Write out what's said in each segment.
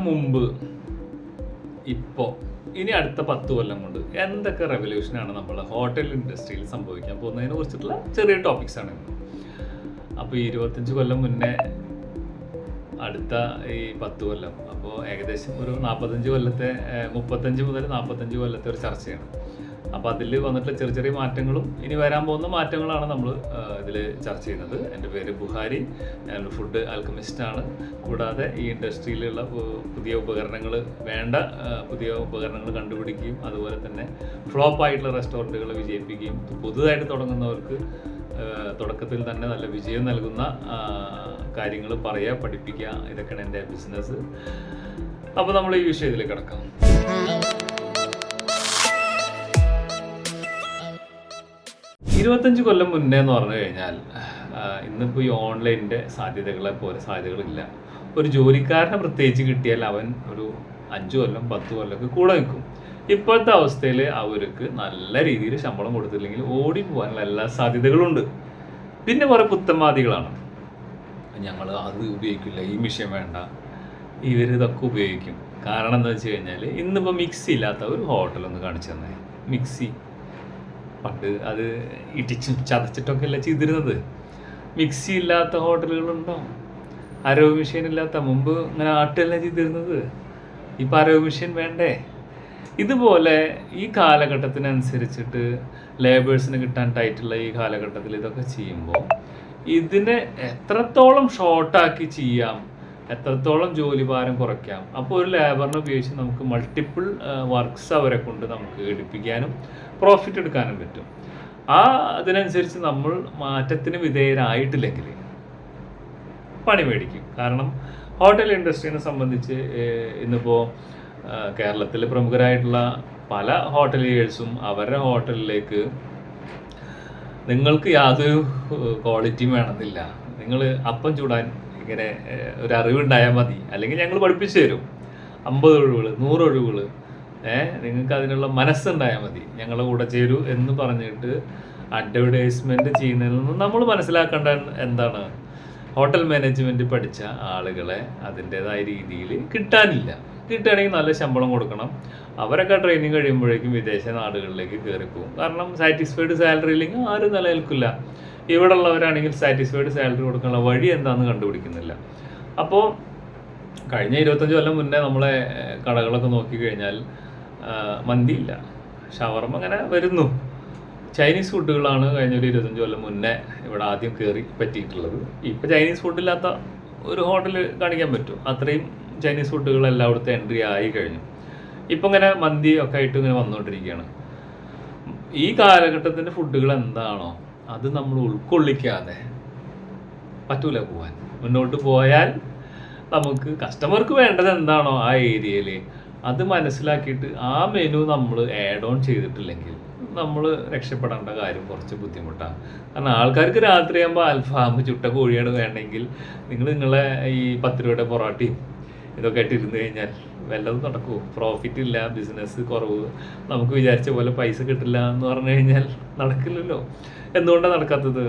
കൊല്ലം മുമ്പ്. ഇപ്പോൾ ഇനി അടുത്ത പത്ത് കൊല്ലം കൊണ്ട് എന്തൊക്കെ റെവല്യൂഷനാണ് നമ്മൾ ഹോട്ടൽ ഇൻഡസ്ട്രിയിൽ സംഭവിക്കാൻ പോകുന്നതിനെ കുറിച്ചിട്ടുള്ള ചെറിയ ടോപ്പിക്സ് ആണ്. അപ്പോൾ ഈ ഇരുപത്തഞ്ച് കൊല്ലം മുന്നേ അടുത്ത ഈ പത്ത് കൊല്ലം. അപ്പോൾ ഏകദേശം ഒരു നാൽപ്പത്തഞ്ച് കൊല്ലത്തെ മുപ്പത്തഞ്ച് മുതൽ നാൽപ്പത്തഞ്ച് കൊല്ലത്തെ ഒരു ചർച്ചയാണ്. അപ്പോൾ അതിൽ വന്നിട്ടുള്ള ചെറിയ ചെറിയ മാറ്റങ്ങളും ഇനി വരാൻ പോകുന്ന മാറ്റങ്ങളാണ് നമ്മൾ ഇതിൽ ചർച്ച ചെയ്യുന്നത്. എന്റെ പേര് ബുഹാരി. ഞാനൊരു ഫുഡ് ആൽക്കമിസ്റ്റാണ് കൂടാതെ ഈ ഇൻഡസ്ട്രിയിലുള്ള പുതിയ ഉപകരണങ്ങൾ വേണ്ട പുതിയ ഉപകരണങ്ങൾ കണ്ടുപിടിക്കുകയും അതുപോലെ തന്നെ ഫ്ലോപ്പ് ആയിട്ടുള്ള റെസ്റ്റോറന്റുകൾ വിജയിപ്പിക്കുകയും പുതുതായിട്ട് തുടങ്ങുന്നവർക്ക് തുടക്കത്തിൽ തന്നെ നല്ല വിജയം നൽകുന്ന കാര്യങ്ങൾ പറയുക പഠിപ്പിക്കുക ഇതൊക്കെയാണ് എന്റെ ബിസിനസ് അപ്പോൾ നമ്മൾ ഈ വിഷയത്തിൽ കിടക്കാം. ഇരുപത്തഞ്ച് കൊല്ലം മുന്നേ എന്ന് പറഞ്ഞു കഴിഞ്ഞാൽ ഇന്നിപ്പോൾ ഈ ഓൺലൈനിന്റെ സാധ്യതകളെ പോലെ സാധ്യതകളില്ല. ഒരു ജോലിക്കാരനെ പ്രത്യേകിച്ച് കിട്ടിയാൽ അവൻ ഒരു അഞ്ച് കൊല്ലം പത്ത് കൊല്ലമൊക്കെ കൂടെ നിൽക്കും. ഇപ്പോഴത്തെ അവസ്ഥയിൽ അവർക്ക് നല്ല രീതിയിൽ ശമ്പളം കൊടുത്തില്ലെങ്കിൽ ഓടി പോകാനുള്ള എല്ലാ സാധ്യതകളുണ്ട്. പിന്നെ കുറേ പുത്തൻവാദികളാണ് ഞങ്ങൾ അത് ഉപയോഗിക്കില്ല ഈ മിഷ്യൻ വേണ്ട ഇവരിതൊക്കെ ഉപയോഗിക്കും. കാരണം എന്താ വെച്ച് കഴിഞ്ഞാൽ ഇന്നിപ്പോൾ മിക്സി ഇല്ലാത്ത ഒരു ഹോട്ടലൊന്ന് കാണിച്ചു തന്നെ. മിക്സി. പണ്ട് അത് ഇടിച്ചും ചതച്ചിട്ടൊക്കെ അല്ല ചെയ്തിരുന്നത്. മിക്സി ഇല്ലാത്ത ഹോട്ടലുകളുണ്ടോ? അരവ് മെഷീൻ ഇല്ലാത്ത മുമ്പ് ഇങ്ങനെ ആട്ടല്ല ചെയ്തിരുന്നത്? ഇപ്പം അരവ് മെഷീൻ വേണ്ടേ? ഇതുപോലെ ഈ കാലഘട്ടത്തിനനുസരിച്ചിട്ട് ലേബേഴ്സിന് കിട്ടാൻ ടൈറ്റുള്ള ഈ കാലഘട്ടത്തിൽ ഇതൊക്കെ ചെയ്യുമ്പോൾ ഇതിനെ എത്രത്തോളം ഷോർട്ടാക്കി ചെയ്യാം എത്രത്തോളം ജോലിഭാരം കുറയ്ക്കാം അപ്പോൾ ഒരു ലേബറിനെ ഉപയോഗിച്ച് നമുക്ക് മൾട്ടിപ്പിൾ വർക്ക്സ് അവരെ കൊണ്ട് നമുക്ക് എടുപ്പിക്കാനും പ്രോഫിറ്റ് എടുക്കാനും പറ്റും. ആ അതിനനുസരിച്ച് നമ്മൾ മാറ്റത്തിന് വിധേയരായിട്ടില്ലെങ്കിൽ പണി മേടിക്കും. കാരണം ഹോട്ടൽ ഇൻഡസ്ട്രീനെ സംബന്ധിച്ച് ഇന്നിപ്പോൾ കേരളത്തിൽ പ്രമുഖരായിട്ടുള്ള പല ഹോട്ടലിയേഴ്സും അവരുടെ ഹോട്ടലിലേക്ക് നിങ്ങൾക്ക് യാതൊരു ക്വാളിറ്റിയും വേണമെന്നില്ല. നിങ്ങൾ അപ്പം ചൂടാൻ ഇങ്ങനെ ഒരു അറിവുണ്ടായാൽ മതി. അല്ലെങ്കിൽ ഞങ്ങൾ പഠിപ്പിച്ചു തരും. അമ്പത് ഒഴിവുകൾ നൂറ് ഒഴിവുകൾ ഏഹ് നിങ്ങൾക്ക് അതിനുള്ള മനസ്സുണ്ടായാൽ മതി. ഞങ്ങളുടെ കൂടെ ചേരൂ എന്ന് പറഞ്ഞിട്ട് അഡ്വർടൈസ്മെന്റ് ചെയ്യുന്നതിൽ നിന്ന് നമ്മൾ മനസ്സിലാക്കേണ്ട എന്താണ്? ഹോട്ടൽ മാനേജ്മെന്റ് പഠിച്ച ആളുകളെ അതിന്റെതായ രീതിയിൽ കിട്ടാനില്ല. കിട്ടുകയാണെങ്കിൽ നല്ല ശമ്പളം കൊടുക്കണം. അവരൊക്കെ ട്രെയിനിങ് കഴിയുമ്പോഴേക്കും വിദേശ നാടുകളിലേക്ക് കയറിപ്പോകും കാരണം സാറ്റിസ്ഫൈഡ് സാലറി ഇല്ലെങ്കിൽ ആരും നിലനിൽക്കില്ല. ഇവിടെ ഉള്ളവരാണെങ്കിൽ സാറ്റിസ്ഫൈഡ് സാലറി കൊടുക്കാനുള്ള വഴി എന്താണെന്ന് കണ്ടുപിടിക്കുന്നില്ല. അപ്പോൾ കഴിഞ്ഞ ഇരുപത്തഞ്ച് കൊല്ലം മുന്നേ നമ്മളെ കടകളൊക്കെ നോക്കിക്കഴിഞ്ഞാൽ കഴിഞ്ഞാൽ മന്തിയില്ല. ഷവർമ അങ്ങനെ വരുന്നു. ചൈനീസ് ഫുഡുകളാണ് കഴിഞ്ഞ ഒരു ഇരുപത്തഞ്ച് കൊല്ലം മുന്നേ ഇവിടെ ആദ്യം കയറി പറ്റിയിട്ടുള്ളത്. ഇപ്പം ചൈനീസ് ഫുഡില്ലാത്ത ഒരു ഹോട്ടൽ കാണിക്കാൻ പറ്റും അത്രയും ചൈനീസ് ഫുഡുകൾ എല്ലായിടത്തും എൻട്രി ആയി കഴിഞ്ഞു. ഇപ്പം ഇങ്ങനെ മന്തി ഒക്കെ ആയിട്ട് ഇങ്ങനെ വന്നുകൊണ്ടിരിക്കുകയാണ് ഈ കാലഘട്ടത്തിന്റെ ഫുഡുകൾ എന്താണോ അത് നമ്മൾ ഉൾക്കൊള്ളിക്കാതെ പറ്റൂല പോവാൻ. മുന്നോട്ട് പോയാൽ നമുക്ക് കസ്റ്റമർക്ക് വേണ്ടത് എന്താണോ ആ ഏരിയയിൽ അത് മനസ്സിലാക്കിയിട്ട് ആ മെനു നമ്മൾ ആഡ് ഓൺ ചെയ്തിട്ടില്ലെങ്കിൽ നമ്മൾ രക്ഷപ്പെടേണ്ട കാര്യം കുറച്ച് ബുദ്ധിമുട്ടാണ്. കാരണം ആൾക്കാർക്ക് രാത്രിയാകുമ്പോൾ അൽഫാം ചുട്ട കോഴിയാണ് വേണമെങ്കിൽ നിങ്ങൾ നിങ്ങളെ ഈ പത്ത് രൂപയുടെ പൊറോട്ടയും ഇതൊക്കെ ആയിട്ട് ഇരുന്ന് കഴിഞ്ഞാൽ വല്ലതും നടക്കുമോ പ്രോഫിറ്റ് ഇല്ല ബിസിനസ് കുറവ്. നമുക്ക് വിചാരിച്ച പോലെ പൈസ കിട്ടില്ല എന്ന് പറഞ്ഞു കഴിഞ്ഞാൽ നടക്കില്ലല്ലോ. എന്തുകൊണ്ടാണ് നടക്കാത്തത്?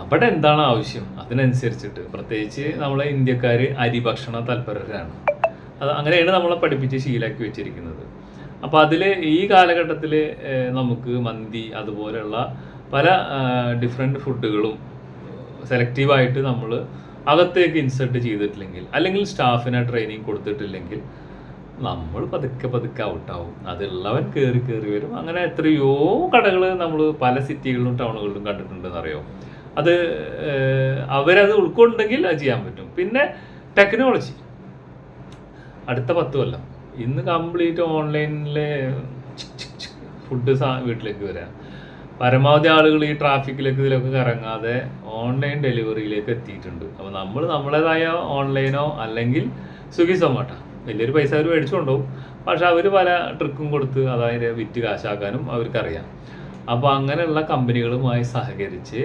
അവിടെ എന്താണ് ആവശ്യം? അതിനനുസരിച്ചിട്ട്. പ്രത്യേകിച്ച് നമ്മളെ ഇന്ത്യക്കാർ അരി ഭക്ഷണ തൽപരരാണ്. അത് അങ്ങനെയാണ് നമ്മളെ പഠിപ്പിച്ച് ശീലാക്കി വെച്ചിരിക്കുന്നത്. അപ്പോൾ അതിൽ ഈ കാലഘട്ടത്തിൽ നമുക്ക് മന്തി അതുപോലെയുള്ള പല ഡിഫറെന്റ് ഫുഡുകളും സെലക്റ്റീവായിട്ട് നമ്മൾ അകത്തേക്ക് ഇൻസൾട്ട് ചെയ്തിട്ടില്ലെങ്കിൽ അല്ലെങ്കിൽ സ്റ്റാഫിനെ ട്രെയിനിങ് കൊടുത്തിട്ടില്ലെങ്കിൽ നമ്മൾ പതുക്കെ പതുക്കെ ഔട്ടാവും അതുള്ളവൻ കയറി കയറി വരും. അങ്ങനെ എത്രയോ കടകൾ നമ്മൾ പല സിറ്റികളിലും ടൗണുകളിലും കണ്ടിട്ടുണ്ടെന്ന് അറിയോ അത് അവരത് ഉൾക്കൊണ്ടെങ്കിൽ അത് ചെയ്യാൻ പറ്റും. പിന്നെ ടെക്നോളജി അടുത്ത പത്ത് കൊല്ലം. ഇന്ന് കംപ്ലീറ്റ് ഓൺലൈനിലെ ഫുഡ് വീട്ടിലേക്ക് വരാം. പരമാവധി ആളുകൾ ഈ ട്രാഫിക്കിലേക്ക് ഇതിലൊക്കെ കറങ്ങാതെ ഓൺലൈൻ ഡെലിവറിയിലേക്ക് എത്തിയിട്ടുണ്ട്. അപ്പോൾ നമ്മൾ നമ്മളേതായ ഓൺലൈനോ അല്ലെങ്കിൽ സ്വിഗ്ഗി സൊമാട്ടോ വലിയൊരു പൈസ അവർ മേടിച്ചുകൊണ്ടുപോകും. പക്ഷെ അവർ പല ട്രിക്കും കൊടുത്ത് അതായത് വിറ്റ് കാശാക്കാനും അവർക്കറിയാം. അപ്പോൾ അങ്ങനെയുള്ള കമ്പനികളുമായി സഹകരിച്ച്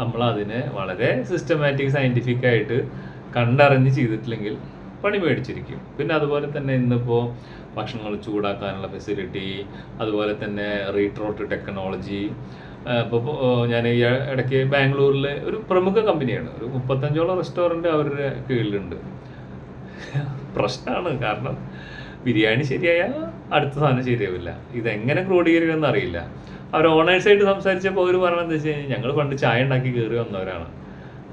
നമ്മൾ അതിനെ വളരെ സിസ്റ്റമാറ്റിക് സയന്റിഫിക് ആയിട്ട് കണ്ടറിഞ്ഞ് ചെയ്തിട്ടില്ലെങ്കിൽ പണി മേടിച്ചിരിക്കും. പിന്നെ അതുപോലെ തന്നെ ഇന്നിപ്പോൾ ഭക്ഷണങ്ങൾ ചൂടാക്കാനുള്ള ഫെസിലിറ്റി അതുപോലെ തന്നെ റീട്രോട്ട് ടെക്നോളജി ഇപ്പോൾ ഞാൻ ഈ ഇടയ്ക്ക് ബാംഗ്ലൂരിലെ ഒരു പ്രമുഖ കമ്പനിയാണ്. ഒരു മുപ്പത്തഞ്ചോളം റെസ്റ്റോറന്റ് അവരുടെ കീഴിലുണ്ട്. പ്രശ്നമാണ് കാരണം ബിരിയാണി ശരിയായാൽ അടുത്ത സാധനം ശരിയാവില്ല. ഇതെങ്ങനെ ക്രോഡീകരിക്കുമെന്ന് അറിയില്ല. അവർ ഓണേഴ്സായിട്ട് സംസാരിച്ചപ്പോൾ അവർ പറഞ്ഞതെന്ന് വെച്ച് കഴിഞ്ഞാൽ ഞങ്ങൾ പണ്ട് ചായ ഉണ്ടാക്കി കയറി വന്നവരാണ്.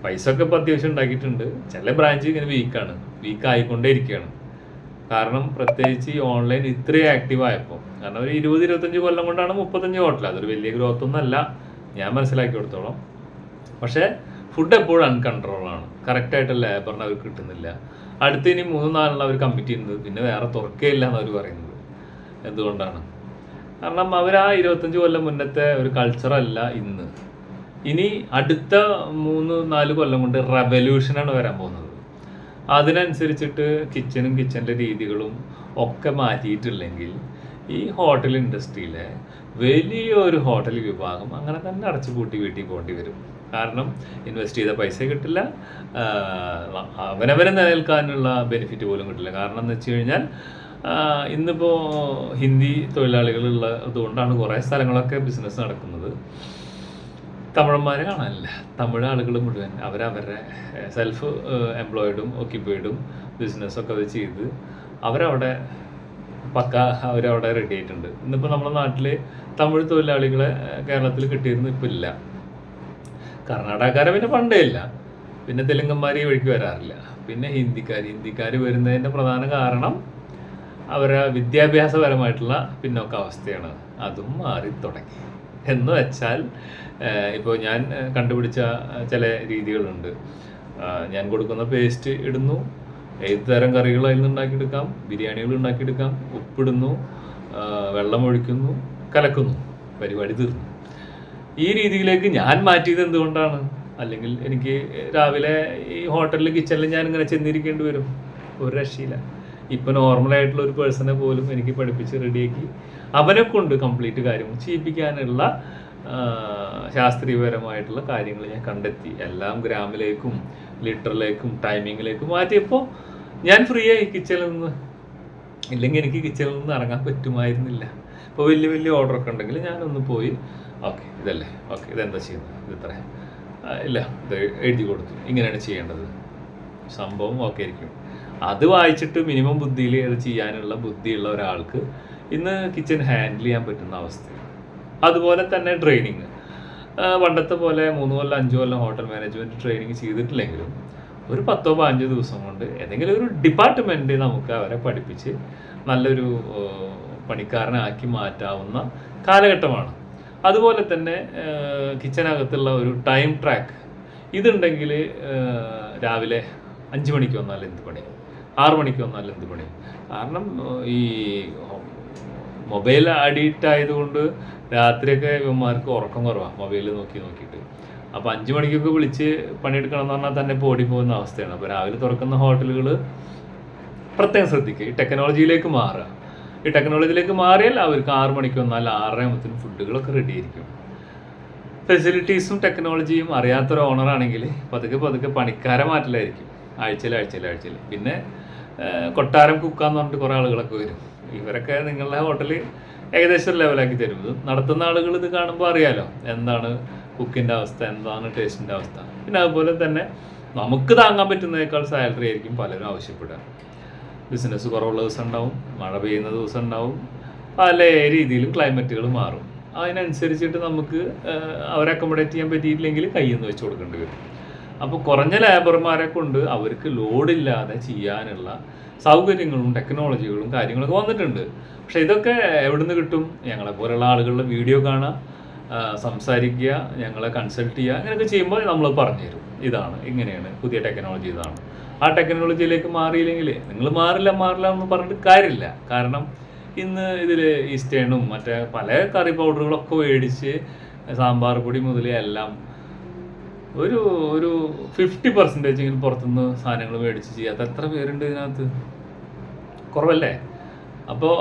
പൈസ ഒക്കെ ഇപ്പോൾ അത്യാവശ്യം ഉണ്ടാക്കിയിട്ടുണ്ട്. ചില ബ്രാഞ്ച് ഇങ്ങനെ വീക്കാണ് വീക്ക് ആയിക്കൊണ്ടേ ഇരിക്കുകയാണ് കാരണം പ്രത്യേകിച്ച് ഈ ഓൺലൈൻ ഇത്രയും ആക്റ്റീവ് ആയപ്പോൾ കാരണം ഒരു ഇരുപത് ഇരുപത്തഞ്ച് കൊല്ലം കൊണ്ടാണ് മുപ്പത്തഞ്ച് ഹോട്ടൽ അതൊരു വലിയ ഗ്രോത്ത് ഒന്നല്ല ഞാൻ മനസ്സിലാക്കി കൊടുത്തോളം. പക്ഷേ ഫുഡ് എപ്പോഴും അൺകൺട്രോളാണ് കറക്റ്റായിട്ട് ലേബറിന് അവർക്ക് കിട്ടുന്നില്ല. അടുത്ത് ഇനി മൂന്ന് നാലെണ്ണം അവർ കമ്മിറ്റ് ചെയ്യുന്നത്. പിന്നെ വേറെ തുറക്കേയില്ല എന്ന് അവർ പറയുന്നത്. എന്തുകൊണ്ടാണ്? കാരണം അവർ ആ ഇരുപത്തഞ്ച് കൊല്ലം മുന്നത്തെ ഒരു കൾച്ചറല്ല ഇന്ന്. ഇനി അടുത്ത മൂന്ന് നാല് കൊല്ലം കൊണ്ട് റവല്യൂഷനാണ് വരാൻ പോകുന്നത്. അതിനനുസരിച്ചിട്ട് കിച്ചനും കിച്ചന്റെ രീതികളും ഒക്കെ മാറ്റിയിട്ടില്ലെങ്കിൽ ഈ ഹോട്ടൽ ഇൻഡസ്ട്രിയിലെ വലിയൊരു ഹോട്ടൽ വിഭാഗം അങ്ങനെ തന്നെ അടച്ചു പൂട്ടി വീട്ടിൽ പോകേണ്ടി വരും. കാരണം ഇൻവെസ്റ്റ് ചെയ്ത പൈസ കിട്ടില്ല. അവനവനെ നിലനിൽക്കാനുള്ള ബെനിഫിറ്റ് പോലും കിട്ടില്ല. കാരണം എന്ന് വെച്ച് കഴിഞ്ഞാൽ ഇന്നിപ്പോൾ ഹിന്ദി തൊഴിലാളികളുള്ള അതുകൊണ്ടാണ് കുറേ സ്ഥലങ്ങളൊക്കെ ബിസിനസ് നടക്കുന്നത്. തമിഴന്മാരെ കാണാനില്ല. തമിഴ് ആളുകൾ മുഴുവൻ അവരവരുടെ സെൽഫ് എംപ്ലോയിഡും ഒക്യുപ്പൈഡും ബിസിനസ്സൊക്കെ അത് ചെയ്ത് അവരവിടെ പക്ക അവരവിടെ റെഡി ആയിട്ടുണ്ട്. ഇന്നിപ്പോൾ നമ്മുടെ നാട്ടിൽ തമിഴ് തൊഴിലാളികളെ കേരളത്തിൽ കിട്ടിയിരുന്നു ഇപ്പം ഇല്ല. കർണാടകക്കാരെ പിന്നെ പണ്ടേ ഇല്ല. പിന്നെ തെലുങ്കന്മാർ ഈ വഴിക്ക് വരാറില്ല. പിന്നെ ഹിന്ദിക്കാർ ഹിന്ദിക്കാർ വരുന്നതിന്റെ പ്രധാന കാരണം അവരുടെ വിദ്യാഭ്യാസപരമായിട്ടുള്ള പിന്നോക്ക അവസ്ഥയാണ് അതും മാറി തുടങ്ങി. എന്ന് വെച്ചാൽ ഇപ്പോൾ ഞാൻ കണ്ടുപിടിച്ച ചില രീതികളുണ്ട്. ഞാൻ കൊടുക്കുന്ന പേസ്റ്റ് ഇടുന്നു ഏത് തരം കറികൾ അതിൽ ഉണ്ടാക്കിയെടുക്കാം ബിരിയാണികൾ ഉണ്ടാക്കിയെടുക്കാം ഉപ്പിടുന്നു വെള്ളം ഒഴിക്കുന്നു കലക്കുന്നു പരിപാടി തീർന്നു. ഈ രീതിയിലേക്ക് ഞാൻ മാറ്റിയത് എന്തുകൊണ്ടാണ്? അല്ലെങ്കിൽ എനിക്ക് രാവിലെ ഈ ഹോട്ടലിൽ കിച്ചണിൽ ഞാൻ ഇങ്ങനെ ചെന്നിരിക്കേണ്ടി വരും. ഒരു രക്ഷയില്ല. ഇപ്പൊ നോർമലായിട്ടുള്ള ഒരു പേഴ്സണെ പോലും എനിക്ക് പഠിപ്പിച്ച് റെഡിയാക്കി അവനെ കൊണ്ട് കംപ്ലീറ്റ് കാര്യങ്ങൾ ചെയ്യിപ്പിക്കാനുള്ള ശാസ്ത്രീയപരമായിട്ടുള്ള കാര്യങ്ങൾ ഞാൻ കണ്ടെത്തി. എല്ലാം ഗ്രാമിലേക്കും ലിറ്ററിലേക്കും ടൈമിങ്ങിലേക്കും മാറ്റിയപ്പോൾ ഞാൻ ഫ്രീ ആയി കിച്ചണിൽ നിന്ന്. ഇല്ലെങ്കിൽ എനിക്ക് കിച്ചണിൽ നിന്ന് ഇറങ്ങാൻ പറ്റുമായിരുന്നില്ല. ഇപ്പോൾ വലിയ വലിയ ഓർഡറൊക്കെ ഉണ്ടെങ്കിൽ ഞാനൊന്ന് പോയി ഓക്കെ ഇതല്ലേ. ഓക്കെ ഇതെന്താ ചെയ്യുന്നത്? ഇത് ഇത്ര. ഇല്ല ഇത് എഴുതി കൊടുത്തു. ഇങ്ങനെയാണ് ചെയ്യേണ്ടത്. സംഭവം ഓക്കെ ആയിരിക്കും. അത് വായിച്ചിട്ട് മിനിമം ബുദ്ധിയിൽ അത് ചെയ്യാനുള്ള ബുദ്ധിയുള്ള ഒരാൾക്ക് ഇന്ന് കിച്ചൺ ഹാൻഡിൽ ചെയ്യാൻ പറ്റുന്ന അവസ്ഥയാണ്. അതുപോലെ തന്നെ ട്രെയിനിങ് പണ്ടത്തെ പോലെ മൂന്ന് കൊല്ലം അഞ്ച് കൊല്ലം ഹോട്ടൽ മാനേജ്മെന്റ് ട്രെയിനിങ് ചെയ്തിട്ടില്ലെങ്കിലും ഒരു പത്തോ പതിനഞ്ചോ ദിവസം കൊണ്ട് ഏതെങ്കിലും ഒരു ഡിപ്പാർട്ട്മെന്റ് നമുക്ക് അവരെ പഠിപ്പിച്ച് നല്ലൊരു പണിക്കാരനാക്കി മാറ്റാവുന്ന കാലഘട്ടമാണ്. അതുപോലെ തന്നെ കിച്ചനകത്തുള്ള ഒരു ടൈം ട്രാക്ക് ഇതുണ്ടെങ്കിൽ രാവിലെ അഞ്ച് മണിക്ക് വന്നാൽ എന്ത് പണി ആറ് മണിക്ക് വന്നാൽ എന്ത് പണി? കാരണം ഈ മൊബൈൽ അഡിക്റ്റ് ആയതുകൊണ്ട് രാത്രിയൊക്കെ ഇവന്മാർക്ക് ഉറക്കം കുറവാണ് മൊബൈൽ നോക്കി നോക്കിയിട്ട്. അപ്പോൾ അഞ്ച് മണിക്കൊക്കെ വിളിച്ച് പണിയെടുക്കണം എന്ന് പറഞ്ഞാൽ തന്നെ ഇപ്പോൾ ഓടിപ്പോകുന്ന അവസ്ഥയാണ്. അപ്പോൾ രാവിലെ തുറക്കുന്ന ഹോട്ടലുകൾ പ്രത്യേകം ശ്രദ്ധിക്കുക. ഈ ടെക്നോളജിയിലേക്ക് മാറുക. ഈ ടെക്നോളജിയിലേക്ക് മാറിയാൽ അവർക്ക് ആറ് മണിക്ക് വന്നാൽ ആറര ആകുമ്പത്തിന് ഫുഡുകളൊക്കെ റെഡി ആയിരിക്കും. ഫെസിലിറ്റീസും ടെക്നോളജിയും അറിയാത്തൊരു ഓണറാണെങ്കിൽ പതുക്കെ പതുക്കെ പണിക്കാരെ മാറ്റലായിരിക്കും. ആഴ്ചയിൽ ആഴ്ചയിൽ ആഴ്ചയിൽ. പിന്നെ കൊട്ടാരം കുക്കാന്ന് പറഞ്ഞിട്ട് കുറേ ആളുകളൊക്കെ വരും. ഇവരൊക്കെ നിങ്ങളുടെ ഹോട്ടലിൽ ഏകദേശം ലെവലാക്കി തരും. ഇത് നടത്തുന്ന ആളുകൾ ഇത് കാണുമ്പോൾ അറിയാലോ എന്താണ് കുക്കിന്റെ അവസ്ഥ എന്താണ് ടേസ്റ്റിന്റെ അവസ്ഥ. പിന്നെ അതുപോലെ തന്നെ നമുക്ക് താങ്ങാൻ പറ്റുന്നതിനേക്കാൾ സാലറി ആയിരിക്കും പലരും ആവശ്യപ്പെടുക. ബിസിനസ് കുറവുള്ള ദിവസം ഉണ്ടാവും മഴ പെയ്യുന്ന ദിവസം ഉണ്ടാവും പല രീതിയിലും ക്ലൈമറ്റുകൾ മാറും. അതിനനുസരിച്ചിട്ട് നമുക്ക് അവരെ അക്കോമഡേറ്റ് ചെയ്യാൻ പറ്റിയിട്ടില്ലെങ്കിൽ കയ്യിൽ നിന്ന് വെച്ച് കൊടുക്കേണ്ടി വരും. അപ്പോൾ കുറഞ്ഞ ലേബർമാരെ കൊണ്ട് അവർക്ക് ലോഡില്ലാതെ ചെയ്യാനുള്ള സൗകര്യങ്ങളും ടെക്നോളജികളും കാര്യങ്ങളൊക്കെ വന്നിട്ടുണ്ട്. പക്ഷെ ഇതൊക്കെ എവിടുന്ന് കിട്ടും? ഞങ്ങളെ പോലെയുള്ള ആളുകളുടെ വീഡിയോ കാണുക സംസാരിക്കുക ഞങ്ങളെ കൺസൾട്ട് ചെയ്യുക അങ്ങനെയൊക്കെ ചെയ്യുമ്പോൾ നമ്മൾ പറഞ്ഞു തരും ഇതാണ് ഇങ്ങനെയാണ് പുതിയ ടെക്നോളജി ഇതാണ്. ആ ടെക്നോളജിയിലേക്ക് മാറിയില്ലെങ്കിൽ നിങ്ങൾ മാറില്ല മാറില്ല എന്ന് പറഞ്ഞിട്ട് കാര്യമില്ല. കാരണം ഇന്ന് ഇതിൽ ഈസ്റ്റേണും മറ്റേ പല കറി പൗഡറുകളൊക്കെ മേടിച്ച് സാമ്പാർ പൊടി മുതൽ എല്ലാം ഒരു ഒരു ഫിഫ്റ്റി പെർസെന്റേജ് എങ്കിലും പുറത്തുനിന്ന് സാധനങ്ങൾ മേടിച്ച് ചെയ്യാത്ത എത്ര പേരുണ്ട് ഇതിനകത്ത്? കുറവല്ലേ? അപ്പോൾ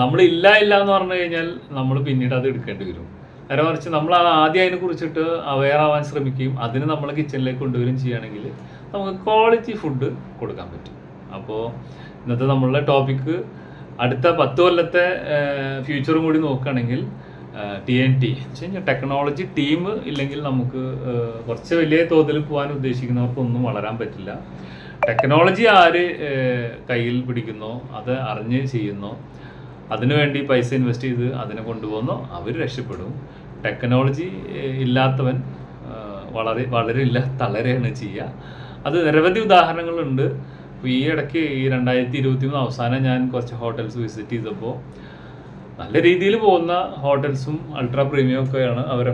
നമ്മൾ ഇല്ല ഇല്ല എന്ന് പറഞ്ഞു കഴിഞ്ഞാൽ നമ്മൾ പിന്നീട് അത് എടുക്കേണ്ടി വരും. നേരെ മറിച്ച് നമ്മൾ ആദ്യം അതിനെ കുറിച്ചിട്ട് അവെയർ ആവാൻ ശ്രമിക്കുകയും അതിന് നമ്മൾ കിച്ചണിലേക്ക് കൊണ്ടുവരികയും ചെയ്യുകയാണെങ്കിൽ നമുക്ക് ക്വാളിറ്റി ഫുഡ് കൊടുക്കാൻ പറ്റും. അപ്പോൾ ഇന്നത്തെ നമ്മളുടെ ടോപ്പിക്ക് അടുത്ത പത്ത് കൊല്ലത്തെ ഫ്യൂച്ചറും കൂടി നോക്കുകയാണെങ്കിൽ ടി എൻ ടി കഴിഞ്ഞാൽ ടെക്നോളജി ടീം ഇല്ലെങ്കിൽ നമുക്ക് കുറച്ച് വലിയ തോതിൽ പോകാൻ ഉദ്ദേശിക്കുന്നവർക്കൊന്നും വളരാൻ പറ്റില്ല. ടെക്നോളജി ആര് കയ്യിൽ പിടിക്കുന്നോ അത് അറിഞ്ഞ് ചെയ്യുന്നോ അതിനുവേണ്ടി പൈസ ഇൻവെസ്റ്റ് ചെയ്ത് അതിനെ കൊണ്ടുപോകുന്നോ അവർ രക്ഷപ്പെടും. ടെക്നോളജി ഇല്ലാത്തവൻ വളരെ വളരില്ല തളരെയാണ് ചെയ്യുക. അത് നിരവധി ഉദാഹരണങ്ങളുണ്ട്. ഇപ്പോൾ ഈ ഇടയ്ക്ക് ഈ രണ്ടായിരത്തി ഇരുപത്തി മൂന്ന് അവസാനം ഞാൻ കുറച്ച് ഹോട്ടൽസ് വിസിറ്റ് ചെയ്തപ്പോൾ നല്ല രീതിയിൽ പോകുന്ന ഹോട്ടൽസും അൾട്രാ പ്രീമിയം ഒക്കെയാണ് അവരെ